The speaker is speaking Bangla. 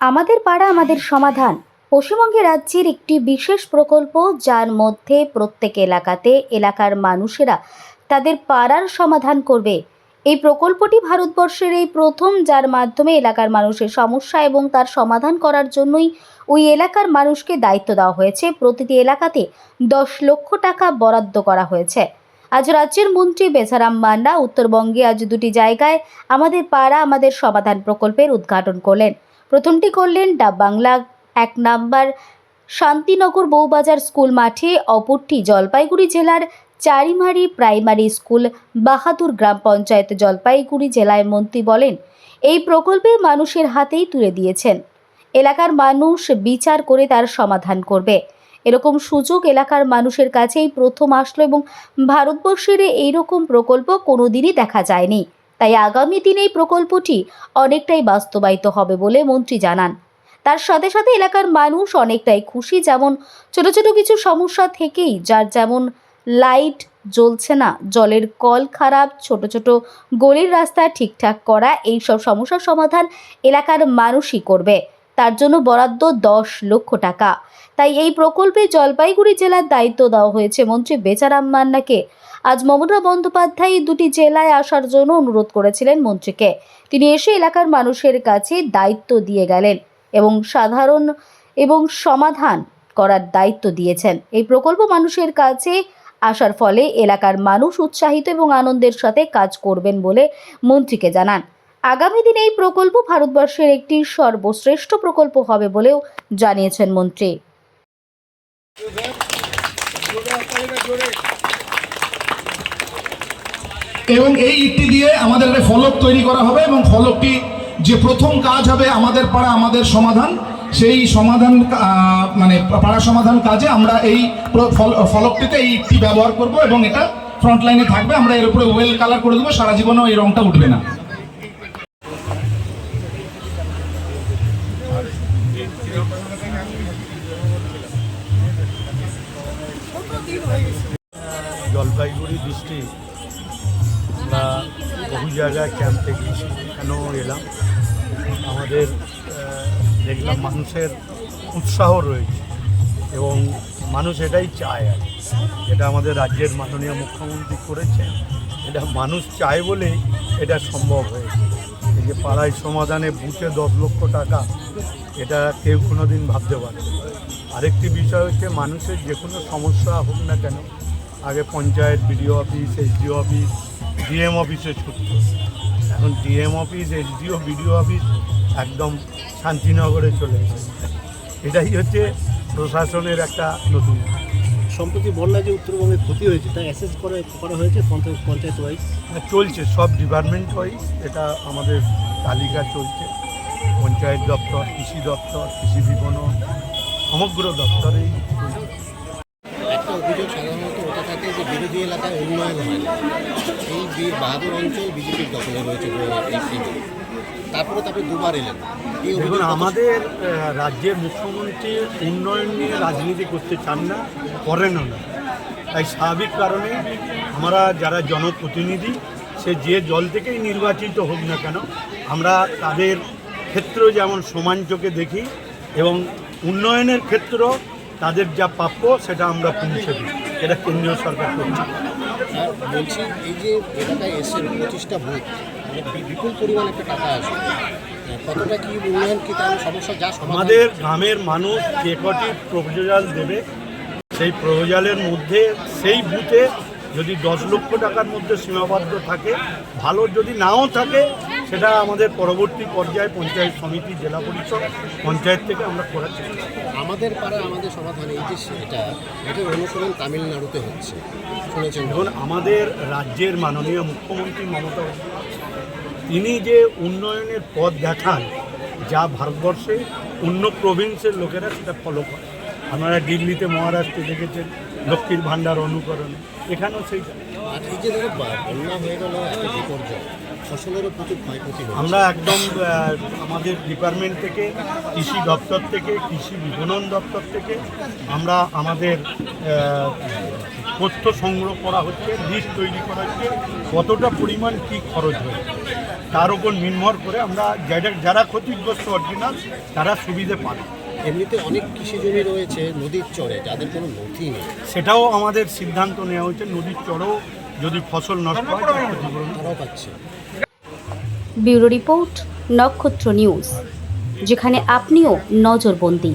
আমাদের পাড়া, আমাদের সমাধান। পশ্চিমবঙ্গে রাজ্যের একটি বিশেষ প্রকল্প, যার মধ্যে প্রত্যেক এলাকাতে এলাকার মানুষেরা তাদের পাড়ার সমাধান করবে। এই প্রকল্পটি ভারতবর্ষের এই প্রথম, যার মাধ্যমে এলাকার মানুষের সমস্যা এবং তার সমাধান করার জন্যই ওই এলাকার মানুষকে দায়িত্ব দেওয়া হয়েছে। প্রতিটি এলাকাতে দশ লক্ষ টাকা বরাদ্দ করা হয়েছে। আজ রাজ্যের মন্ত্রী বেচারাম মান্না উত্তরবঙ্গে আজ দুটি জায়গায় আমাদের পাড়া, আমাদের সমাধান প্রকল্পের উদ্ঘাটন করলেন। প্রথমটি করলেন ডাব বাংলা, এক নাম্বার শান্তিনগর বউবাজার স্কুল মাঠে, অপরটি জলপাইগুড়ি জেলার চারিমারি প্রাইমারি স্কুল বাহাদুর গ্রাম পঞ্চায়েত জলপাইগুড়ি জেলায় মন্ত্রী বলেন, এই প্রকল্পে মানুষের হাতেই তুলে দিয়েছেন। এলাকার মানুষ বিচার করে তার সমাধান করবে। এরকম সুযোগ এলাকার মানুষের কাছেই প্রথম আসলো এবং ভারতবর্ষের এইরকম প্রকল্প কোনোদিনই দেখা যায়নি। তাই আগামী দিনে এই প্রকল্পটি অনেকটাই বাস্তবায়িত হবে বলে মন্ত্রী জানান। তার সাথে সাথে এলাকার মানুষ অনেকটাই খুশি, যেমন ছোট ছোট কিছু সমস্যা থেকেই, যার যেমন লাইট জ্বলছে না, জলের কল খারাপ, ছোট ছোট গলির রাস্তা ঠিকঠাক করা, এইসব সমস্যার সমাধান এলাকার মানুষই করবে। তার জন্য বরাদ্দ দশ লক্ষ টাকা। তাই এই প্রকল্পে জলপাইগুড়ি জেলার দায়িত্ব দেওয়া হয়েছে মন্ত্রী বেচারাম মান্নাকে। আজ মমতা বন্দ্যোপাধ্যায় দুটি জেলায় আসার জন্য অনুরোধ করেছিলেন মন্ত্রীকে। তিনি এসে এলাকার মানুষের কাছে দায়িত্ব দিয়ে গেলেন এবং সাধারণ এবং সমাধান করার দায়িত্ব দিয়েছেন। এই প্রকল্প মানুষের কাছে আসার ফলে এলাকার মানুষ উৎসাহিত এবং আনন্দের সাথে কাজ করবেন বলে মন্ত্রীকে জানান। আগামী দিনে এই প্রকল্প ভারতবর্ষের একটি সর্বশ্রেষ্ঠ প্রকল্প হবে বলেও জানিয়েছেন মন্ত্রী। এবং এই ইটটি দিয়ে আমাদের একটা ফলক তৈরি করা হবে এবং ফলকটি যে প্রথম কাজ হবে আমাদের পাড়া, আমাদের সমাধান, সেই সমাধান মানে পাড়া সমাধান কাজে আমরা এই ফল- ফলকটিতে এই ইটটি ব্যবহার করব এবং এটা ফ্রন্ট লাইনে থাকবে। আমরা এর উপরে ওয়েল কালার করে দেবো, সারা জীবনেও এই রংটা উঠবে না। জলপাইগুড়ি ডিস্ট্রিক্ট বহু জায়গায় ক্যাম্পে গিয়েছি এখানেও এলাম। আমাদের দেখলাম মানুষের উৎসাহ রয়েছে এবং মানুষ এটাই চায় আর এটা আমাদের রাজ্যের মাননীয় মুখ্যমন্ত্রী করেছেন। এটা মানুষ চায় বলেই এটা সম্ভব হয়েছে। এই যে পাড়ায় সমাধানে বুথে দশ লক্ষ টাকা, এটা কেউ কোনো দিন ভাবতে পারে। আরেকটি বিষয় হচ্ছে মানুষের যে কোনো সমস্যা হোক না কেন আগে panchayat BDO office SDO office DM অফিসে ছুটত এখন DM office SDO BDO office একদম শান্তিনগরে চলে এসেছে এটাই হচ্ছে প্রশাসনের একটা নতুন সম্প্রতি বন্যা যে উত্তরবঙ্গে ক্ষতি হয়েছে তা অ্যাসেস করে করা হয়েছে পঞ্চায়েত পঞ্চায়েত ওয়াইজ হ্যাঁ, চলছে সব ডিপার্টমেন্ট ওয়াইজ এটা আমাদের তালিকা চলছে। পঞ্চায়েত দপ্তর কৃষি দপ্তর কৃষি বিপণন সমগ্র দপ্তরেই চলছে একটা অভিযোগ সাধারণত ওটা থাকে যে বিরোধী এলাকায় উন্নয়ন হয় না। এই বি- বাহাদুর অঞ্চল বিজেপির দখলে রয়েছে তারপরে তারপরে দুবার এলেন। দেখুন আমাদের রাজ্যের মুখ্যমন্ত্রী উন্নয়ন নিয়ে রাজনীতি করতে চান না করেনও না। তাই স্বাভাবিক কারণে আমরা যারা জনপ্রতিনিধি সে যে দল থেকেই নির্বাচিত হোক না কেন আমরা তাদের ক্ষেত্র যেমন সমান চোখে দেখি এবং উন্নয়নের ক্ষেত্র তাদের যা প্রাপ্য সেটা আমরা পৌঁছে দিই। এটা কেন্দ্রীয় সরকার করছে। বলছি এই যে এলাকায় এসছেন পঁচিশটা ভোট মানে বিপুল পরিমাণ একটা টাকা কতটা কি উন্নয়ন কি তার সমস্যা যা আমাদের গ্রামের মানুষ যে কটি প্রপোজাল দেবে সেই প্রপোজালের মধ্যে সেই বুথে যদি দশ লক্ষ টাকার মধ্যে সীমাবদ্ধ থাকে ভালো যদি নাও থাকে সেটা আমাদের পরবর্তী পর্যায়ে পঞ্চায়েত সমিতি জেলা পরিষদ পঞ্চায়েত থেকে আমরা করার চেষ্টা। আমাদের পাড়া আমাদের সমাধান এই যে সেটা এটার অনুসরণ তামিলনাড়ুতে হচ্ছে। শুনেছেন? ধরুন আমাদের রাজ্যের মাননীয় মুখ্যমন্ত্রী মমতা তিনি যে উন্নয়নের পথ দেখান যা ভারতবর্ষে অন্য প্রভিন্সের লোকেরা সেটা ফলো করে আপনারা দিল্লিতে মহারাষ্ট্রে দেখেছেন লক্ষ্মীর ভাণ্ডার অনুকরণ এখানেও সেই আর এই যে ধরো বন্যা হয়ে গেল একটা বিপর্যয়। ফসলেরও প্রচুর ক্ষয়ক্ষতি আমরা একদম আমাদের ডিপার্টমেন্ট থেকে কৃষি দপ্তর থেকে কৃষি বিপণন দপ্তর থেকে আমরা আমাদের তথ্য সংগ্রহ করা হচ্ছে লিস্ট তৈরি করা হচ্ছে কতটা পরিমাণ কী খরচ হয়েছে। তার উপর নির্ভর করে আমরা যারা যারা ক্ষতিগ্রস্ত অরিজিনাল তারা সুবিধে পাবে। এমনিতে অনেক কৃষি জমি রয়েছে নদীর চরে যাদের কোনো নথি নেই। সেটাও আমাদের সিদ্ধান্ত নেওয়া হয়েছে নদীর চরেও যদি ফসল নষ্ট হয় তারাও পাচ্ছে। ব্যুরো রিপোর্ট নক্ষত্র নিউজ যেখানে আপনিও নজরবন্দি।